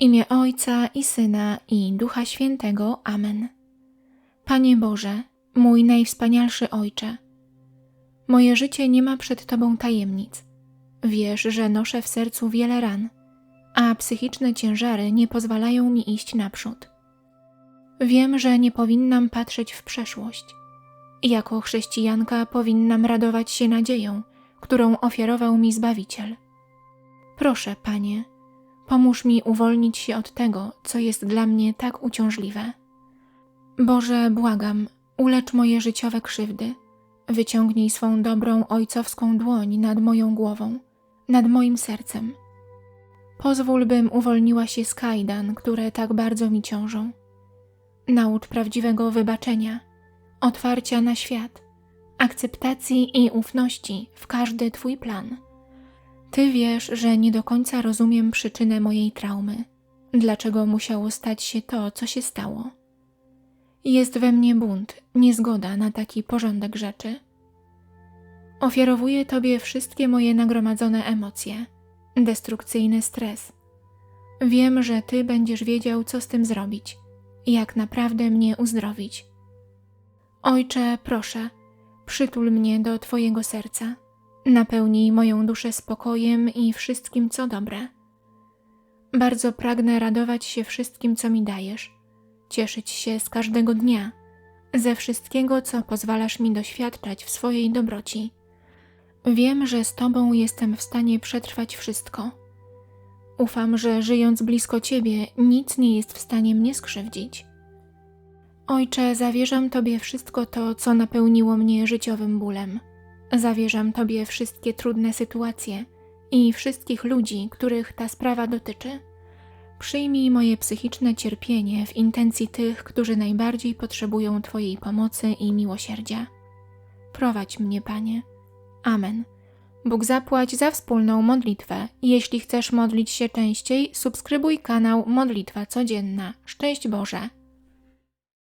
imię Ojca i Syna i Ducha Świętego. Amen. Panie Boże, mój najwspanialszy Ojcze, moje życie nie ma przed Tobą tajemnic. Wiesz, że noszę w sercu wiele ran, a psychiczne ciężary nie pozwalają mi iść naprzód. Wiem, że nie powinnam patrzeć w przeszłość. Jako chrześcijanka powinnam radować się nadzieją, którą ofiarował mi Zbawiciel. Proszę, Panie, pomóż mi uwolnić się od tego, co jest dla mnie tak uciążliwe. Boże, błagam, ulecz moje życiowe krzywdy. Wyciągnij swą dobrą ojcowską dłoń nad moją głową, nad moim sercem. Pozwól, bym uwolniła się z kajdan, które tak bardzo mi ciążą. Naucz prawdziwego wybaczenia, otwarcia na świat, akceptacji i ufności w każdy Twój plan. Ty wiesz, że nie do końca rozumiem przyczynę mojej traumy, dlaczego musiało stać się to, co się stało. Jest we mnie bunt, niezgoda na taki porządek rzeczy. Ofiarowuję Tobie wszystkie moje nagromadzone emocje, destrukcyjny stres. Wiem, że Ty będziesz wiedział, co z tym zrobić, jak naprawdę mnie uzdrowić. Ojcze, proszę, przytul mnie do Twojego serca, napełnij moją duszę spokojem i wszystkim, co dobre. Bardzo pragnę radować się wszystkim, co mi dajesz, cieszyć się z każdego dnia, ze wszystkiego, co pozwalasz mi doświadczać w swojej dobroci. Wiem, że z Tobą jestem w stanie przetrwać wszystko. Ufam, że żyjąc blisko Ciebie, nic nie jest w stanie mnie skrzywdzić. Ojcze, zawierzam Tobie wszystko to, co napełniło mnie życiowym bólem. Zawierzam Tobie wszystkie trudne sytuacje i wszystkich ludzi, których ta sprawa dotyczy. Przyjmij moje psychiczne cierpienie w intencji tych, którzy najbardziej potrzebują Twojej pomocy i miłosierdzia. Prowadź mnie, Panie. Amen. Bóg zapłać za wspólną modlitwę. Jeśli chcesz modlić się częściej, subskrybuj kanał Modlitwa Codzienna. Szczęść Boże!